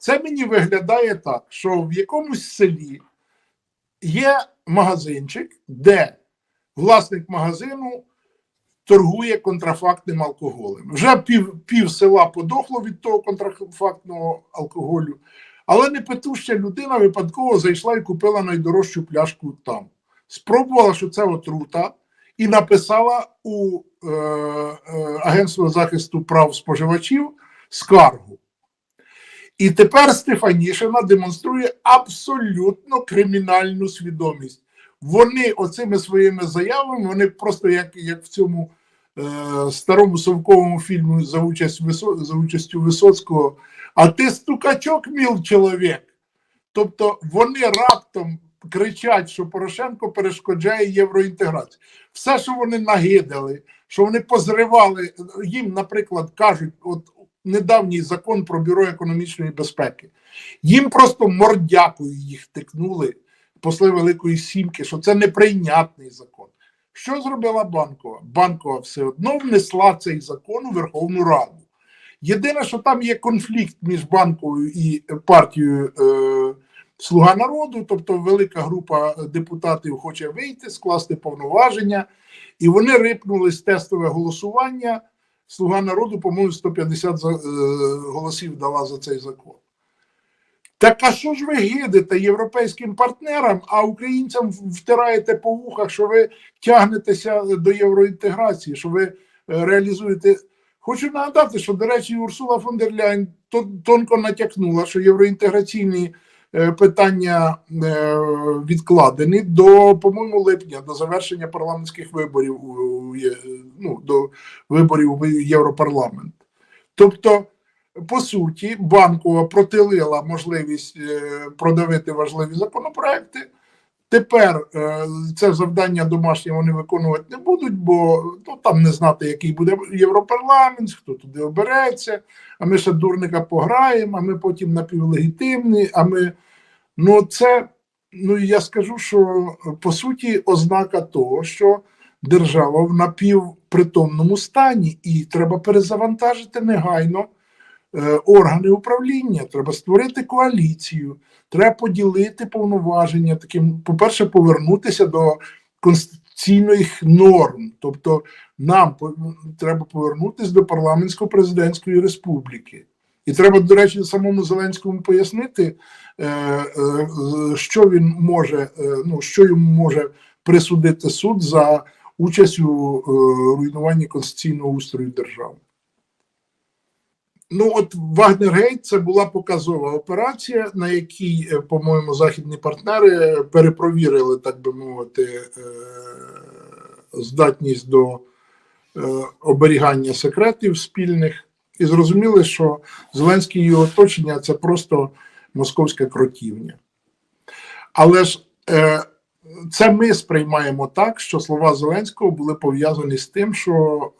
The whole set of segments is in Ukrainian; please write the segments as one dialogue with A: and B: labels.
A: Це мені виглядає так, що в якомусь селі є магазинчик, де власник магазину торгує контрафактним алкоголем. Вже пів, пів села подохло від того контрафактного алкоголю, але непетуща людина випадково зайшла і купила найдорожчу пляшку там. Спробувала, що це отрута, і написала у е, е, Агентство захисту прав споживачів скаргу. І тепер Стефанішина демонструє абсолютно кримінальну свідомість. Вони оцими своїми заявами, вони просто як, як в цьому е, старому совковому фільмі за, участь, за участю Висоцького, а ти стукачок, міл чоловік. Тобто вони раптом кричать, що Порошенко перешкоджає євроінтеграції. Все, що вони нагидали, що вони позривали, їм, наприклад, кажуть, от недавній закон про бюро економічної безпеки. Їм просто мордякою їх тикнули посли Великої Сімки, що це неприйнятний закон. Що зробила банкова? Банкова все одно внесла цей закон у Верховну Раду. Єдине, що там є конфлікт між банковою і партією е, Слуга народу, тобто велика група депутатів хоче вийти, скласти повноваження, і вони рипнули з тестове голосування. Слуга народу, по-моєму, 150 е, голосів дала за цей закон. Так а що ж ви гидите європейським партнерам, а українцям втираєте по вухах, що ви тягнетеся до євроінтеграції, що ви е, реалізуєте. Хочу нагадати, що, до речі, Урсула фон дер Ляйн тонко натякнула, що євроінтеграційні питання е, відкладені до, по-моєму, липня, до завершення парламентських виборів ну, до виборів в Європарламент. Тобто, по суті, банкова протилила можливість е, продавити важливі законопроекти. Тепер е, це завдання домашнє вони виконувати не будуть, бо ну, там не знати, який буде Європарламент, хто туди обереться, а ми ще дурника пограємо, а ми потім напівлегітимні, а ми. Ну, це, ну я скажу, що по суті ознака того, що держава в напівпритомному стані, і треба перезавантажити негайно органи управління, треба створити коаліцію, треба поділити повноваження. Таким, по-перше, повернутися до конституційних норм. Тобто, нам треба повернутися до парламентсько-президентської республіки. І треба, до речі, самому Зеленському пояснити, е, е, е, що він може, е, ну що йому може присудити суд за участь у е, руйнуванні конституційного устрою держави. Ну, от Вагнергейт це була показова операція, на якій, е, по-моєму, західні партнери перепровірили, так би мовити, е, здатність до е, оберігання секретів спільних, і зрозуміли, що Зеленський і його оточення це просто московська кротівня. Але ж е, це ми сприймаємо так, що слова Зеленського були пов'язані з тим, що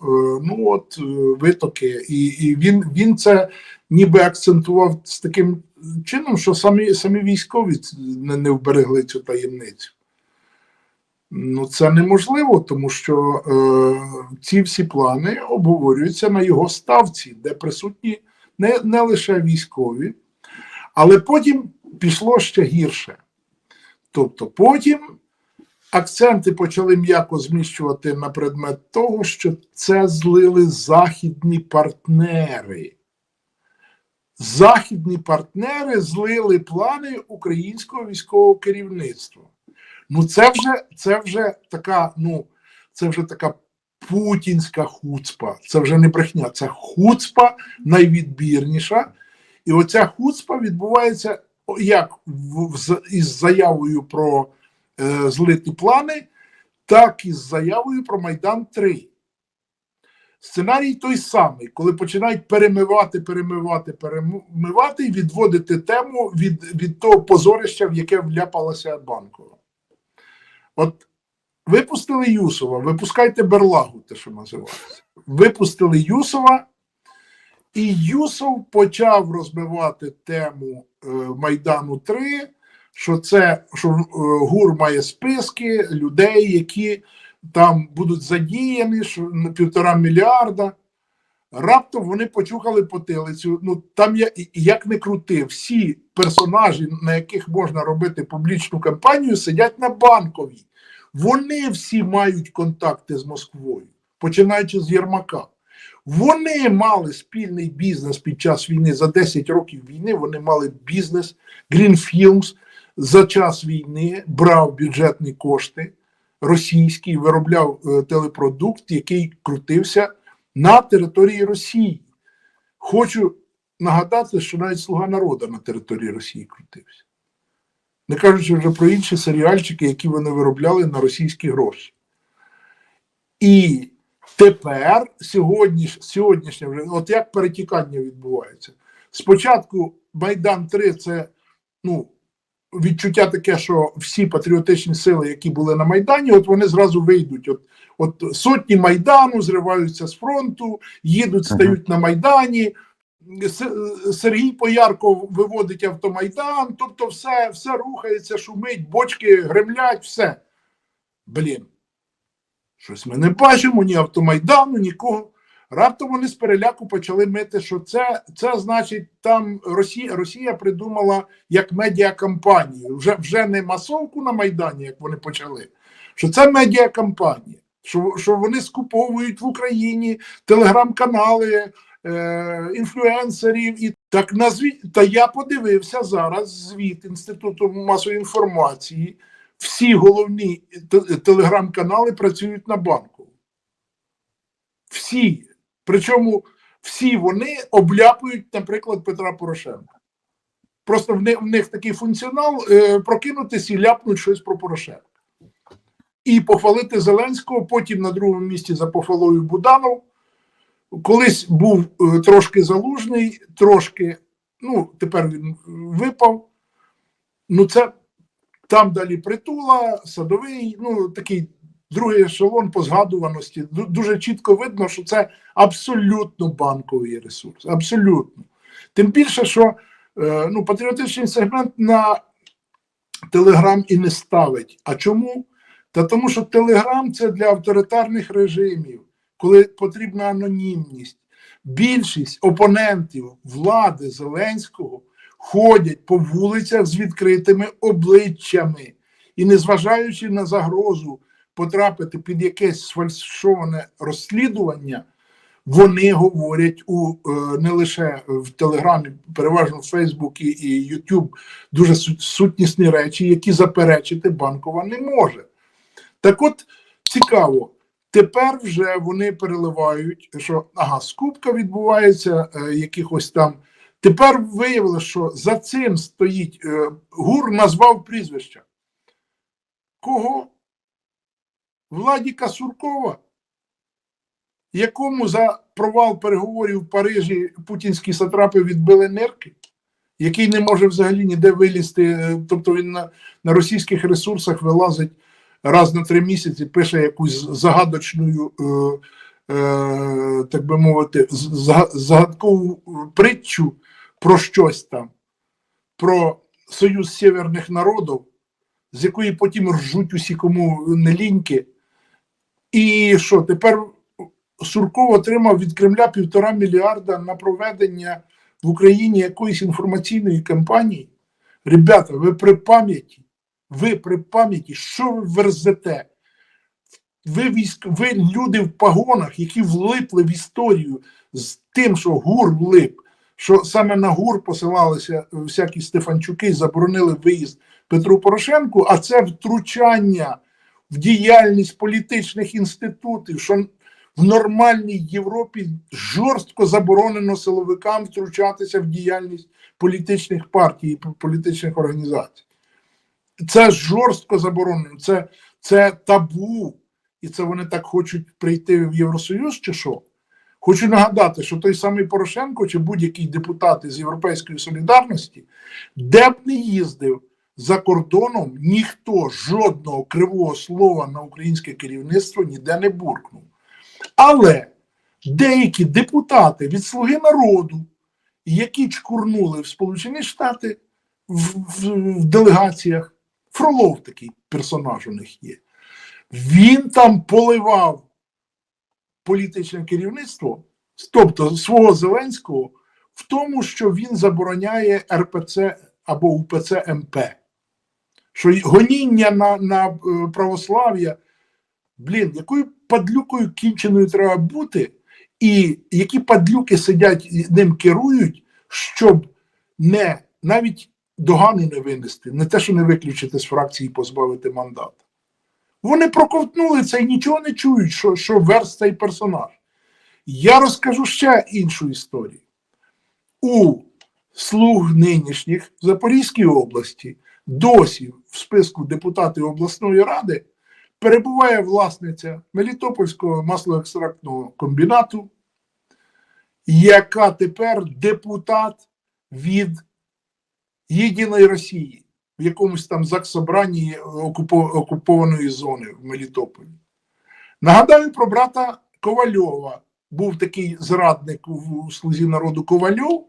A: е, ну от е, витоки, і, і він, він це ніби акцентував з таким чином, що самі, самі військові не, не вберегли цю таємницю. Ну, це неможливо, тому що е, ці всі плани обговорюються на його ставці, де присутні не, не лише військові, але потім пішло ще гірше. Тобто потім акценти почали м'яко зміщувати на предмет того, що це злили західні партнери. Західні партнери злили плани українського військового керівництва. Ну, це вже, це вже така, ну, це вже така путінська хуцпа. Це вже не брехня, це хуцпа найвідбірніша. І оця хуцпа відбувається як в, в, із заявою про е, злиті плани, так і з заявою про Майдан 3. Сценарій той самий, коли починають перемивати, перемивати, перемивати і відводити тему від, від того позорища, в яке вляпалася банкова. От випустили Юсова, випускайте Берлагу, те, що називається. Випустили Юсова, і Юсов почав розбивати тему е, Майдану 3, що це що е, ГУР має списки людей, які там будуть задіяні, що на півтора мільярда. Раптом вони почухали потилицю. Ну там я як не крути, всі персонажі, на яких можна робити публічну кампанію, сидять на банковій. Вони всі мають контакти з Москвою, починаючи з Єрмака. Вони мали спільний бізнес під час війни за 10 років війни. Вони мали бізнес Greenfilms за час війни брав бюджетні кошти російський, виробляв е, телепродукт, який крутився на території Росії. Хочу нагадати, що навіть Слуга народу на території Росії крутився. Не кажучи вже про інші серіальчики, які вони виробляли на російські гроші. І тепер, сьогодні, сьогоднішнє вже, от як перетікання відбувається. Спочатку Майдан 3 це ну, відчуття таке, що всі патріотичні сили, які були на Майдані, от вони зразу вийдуть. От, от сотні Майдану зриваються з фронту, їдуть, стають на Майдані. Сергій Поярков виводить автомайдан, тобто все, все рухається, шумить, бочки гремлять, все. Блін. Щось ми не бачимо ні автомайдану, нікого. Раптом вони з переляку почали мити, що це, це значить, там Росія, Росія придумала як медіакампанію. Вже, вже не масовку на Майдані, як вони почали, що це медіакампанія, що, що вони скуповують в Україні телеграм-канали, е, інфлюенсерів і так назвіть. Та я подивився зараз звіт Інституту масової інформації. Всі головні телеграм-канали працюють на банку. Всі. Причому всі вони обляпують, наприклад, Петра Порошенка. Просто в них, в них такий функціонал е, прокинутися і ляпнуть щось про Порошенка. І похвалити Зеленського, потім на другому місці за похвалою Буданов. Колись був е, трошки залужний, трошки, ну, тепер він випав. Ну, це там далі притула, садовий, ну такий другий ешелон по згадуваності. Дуже чітко видно, що це абсолютно банковий ресурс. Абсолютно. Тим більше, що е, ну, патріотичний сегмент на Телеграм і не ставить. А чому? Та тому, що Телеграм це для авторитарних режимів, коли потрібна анонімність. Більшість опонентів влади Зеленського ходять по вулицях з відкритими обличчями і, незважаючи на загрозу потрапити під якесь сфальшоване розслідування, вони говорять у е, не лише в Телеграмі, переважно в Фейсбуці і Ютуб дуже сутнісні речі, які заперечити банкова не може. Так от цікаво, тепер вже вони переливають, що ага, скупка відбувається е, якихось там. Тепер виявилося, що за цим стоїть е, ГУР назвав прізвища. Кого? Владіка Суркова, якому за провал переговорів в Парижі путінські сатрапи відбили нирки, який не може взагалі ніде вилізти. е, Тобто він на, на російських ресурсах вилазить раз на три місяці, пише якусь загадочну, е, е, так би мовити, загадкову притчу про щось там, про Союз Сєвєрних народів, з якої потім ржуть усі, кому не ліньки. І що тепер Сурков отримав від Кремля півтора мільярда на проведення в Україні якоїсь інформаційної кампанії. Ребята, ви при пам'яті, ви при пам'яті, що ви верзете? Ви військ, ви люди в погонах, які влипли в історію з тим, що ГУР влип, що саме на ГУР посилалися всякі Стефанчуки заборонили виїзд Петру Порошенку, а це втручання в діяльність політичних інститутів, що в нормальній Європі жорстко заборонено силовикам втручатися в діяльність політичних партій і політичних організацій. Це жорстко заборонено, це, це табу. І це вони так хочуть прийти в Євросоюз чи що? Хочу нагадати, що той самий Порошенко чи будь-який депутат із Європейської солідарності, де б не їздив за кордоном, ніхто жодного кривого слова на українське керівництво ніде не буркнув. Але деякі депутати від Слуги народу, які чкурнули в Сполучені Штати в, в, в делегаціях, Фролов такий персонаж у них є. Він там поливав політичне керівництво тобто свого Зеленського, в тому, що він забороняє РПЦ або УПЦ МП. Що гоніння на, на е, православ'я, блін, якою падлюкою кінченою треба бути, і які падлюки сидять ним керують, щоб не навіть догану не винести, не те, що не виключити з фракції і позбавити мандата. Вони проковтнули це і нічого не чують, що, що верс цей персонаж. Я розкажу ще іншу історію. У слуг нинішніх в Запорізькій області досі в списку депутатів обласної ради перебуває власниця Мелітопольського маслоекстрактного комбінату, яка тепер депутат від Єдиної Росії в якомусь там заксобранні окупованої зони в Мелітополі. Нагадаю про брата Ковальова. Був такий зрадник у слузі народу Ковальов,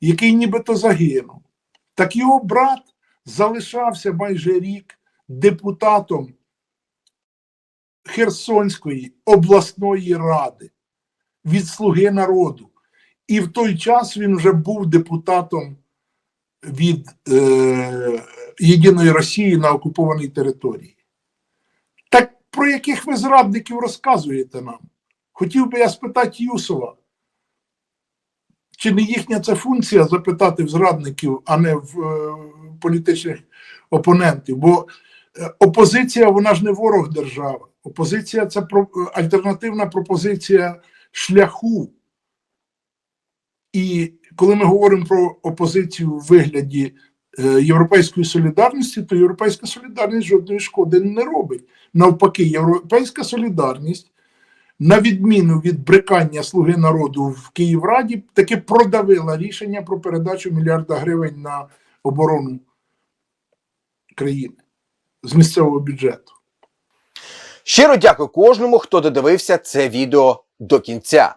A: який нібито загинув. Так його брат залишався майже рік депутатом Херсонської обласної ради від Слуги народу. І в той час він вже був депутатом від е, Єдиної Росії на окупованій території. Так про яких ви зрадників розказуєте нам? Хотів би я спитати Юсова, чи не їхня це функція запитати в зрадників, а не в е, політичних опонентів? Бо е, опозиція, вона ж не ворог держави. Опозиція це про, альтернативна пропозиція шляху. І коли ми говоримо про опозицію в вигляді е, Європейської солідарності, то Європейська солідарність жодної шкоди не робить. Навпаки, Європейська солідарність, на відміну від брикання Слуги народу в Київраді, таки продавила рішення про передачу мільярда гривень на оборону країни з місцевого бюджету.
B: Щиро дякую кожному, хто додивився це відео до кінця.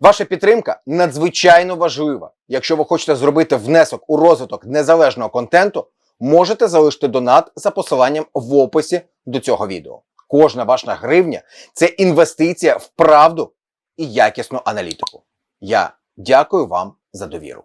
B: Ваша підтримка надзвичайно важлива. Якщо ви хочете зробити внесок у розвиток незалежного контенту, можете залишити донат за посиланням в описі до цього відео. Кожна ваша гривня це інвестиція в правду і якісну аналітику. Я дякую вам за довіру.